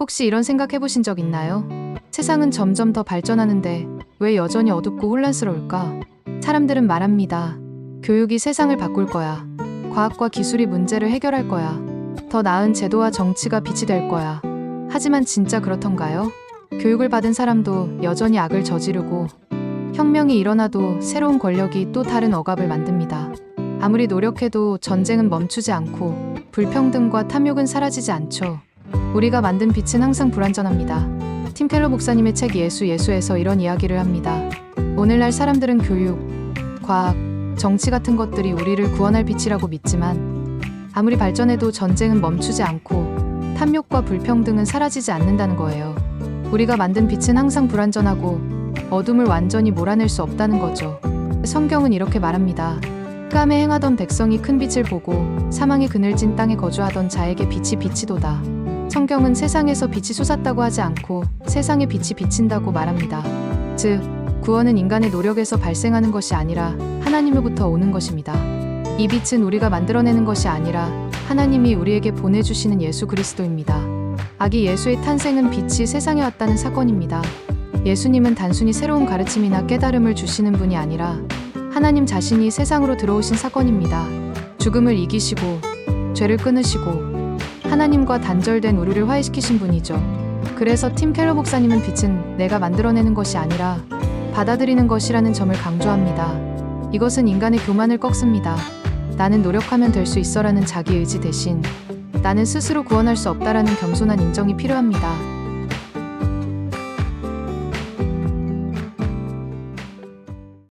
혹시 이런 생각 해보신 적 있나요? 세상은 점점 더 발전하는데 왜 여전히 어둡고 혼란스러울까? 사람들은 말합니다. 교육이 세상을 바꿀 거야. 과학과 기술이 문제를 해결할 거야. 더 나은 제도와 정치가 빛이 될 거야. 하지만 진짜 그렇던가요? 교육을 받은 사람도 여전히 악을 저지르고 혁명이 일어나도 새로운 권력이 또 다른 억압을 만듭니다. 아무리 노력해도 전쟁은 멈추지 않고 불평등과 탐욕은 사라지지 않죠. 우리가 만든 빛은 항상 불완전합니다. 팀 켈러 목사님의 책 예수 예수에서 이런 이야기를 합니다. 오늘날 사람들은 교육, 과학, 정치 같은 것들이 우리를 구원할 빛이라고 믿지만 아무리 발전해도 전쟁은 멈추지 않고 탐욕과 불평등은 사라지지 않는다는 거예요. 우리가 만든 빛은 항상 불완전하고 어둠을 완전히 몰아낼 수 없다는 거죠. 성경은 이렇게 말합니다. 흑암에 행하던 백성이 큰 빛을 보고 사망의 그늘진 땅에 거주하던 자에게 빛이 비치도다. 성경은 세상에서 빛이 솟았다고 하지 않고 세상에 빛이 비친다고 말합니다. 즉, 구원은 인간의 노력에서 발생하는 것이 아니라 하나님으로부터 오는 것입니다. 이 빛은 우리가 만들어내는 것이 아니라 하나님이 우리에게 보내주시는 예수 그리스도입니다. 아기 예수의 탄생은 빛이 세상에 왔다는 사건입니다. 예수님은 단순히 새로운 가르침이나 깨달음을 주시는 분이 아니라 하나님 자신이 세상으로 들어오신 사건입니다. 죽음을 이기시고 죄를 끊으시고 하나님과 단절된 우리를 화해시키신 분이죠. 그래서 팀 켈러 목사님은 빛은 내가 만들어내는 것이 아니라 받아들이는 것이라는 점을 강조합니다. 이것은 인간의 교만을 꺾습니다. 나는 노력하면 될 수 있어라는 자기 의지 대신 나는 스스로 구원할 수 없다라는 겸손한 인정이 필요합니다.